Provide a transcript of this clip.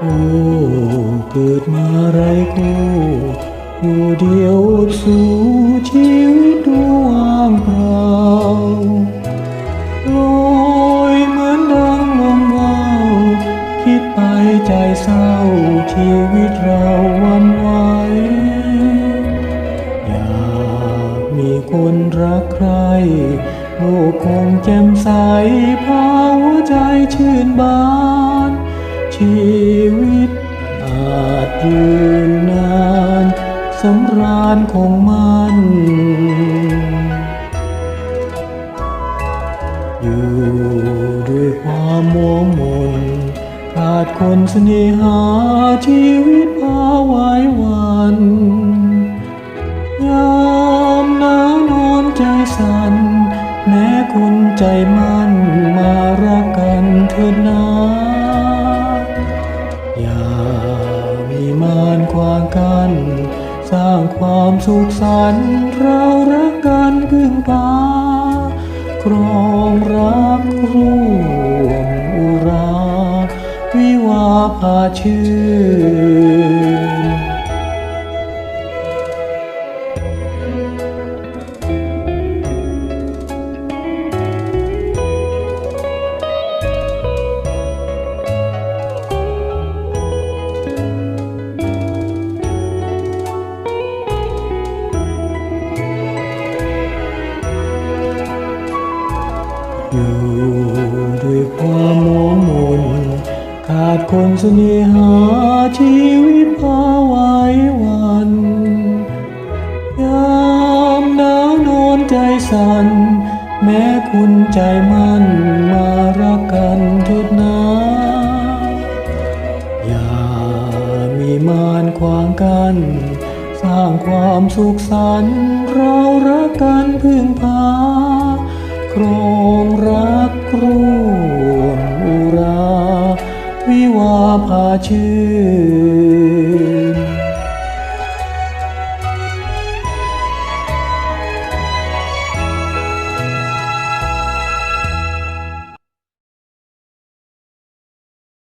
โอ้เกิดมาไรกูอยู่เดียวสู่ชีวิตดวงเปล่าลอยเหมือนดังลมวาวคิดไปใจเศร้าชีวิตเราวันไหวอยากมีคนรักใครโลกคงแจ่มใสพาหัวใจชื่นบานชี ยืนนานสำราญของมันอยู่ด้วยความมัวมนขาดคนสน่หาชีวิตพาไว้วันยามหนาวนอนใจสัน่นแม้คุณใจมั่นมารักกันเถิดนา ร้างความสุขสันต์เรารักกันพึ่งพาครองรักร่วมอุรา วิวาพาชื่อ อยู่ด้วยความมัวหมนขาดคนเสน่หาชีวิตพาไว้วันยามหนาวนอนใจสัน่นแม้คุณใจมั่นมารักกันเถิดนาอย่ามีมานขวางกัน สร้างความสุขสันต์เรารักกันพึ่งพาโคร ร่วมอุรา วิวาพาชื่อ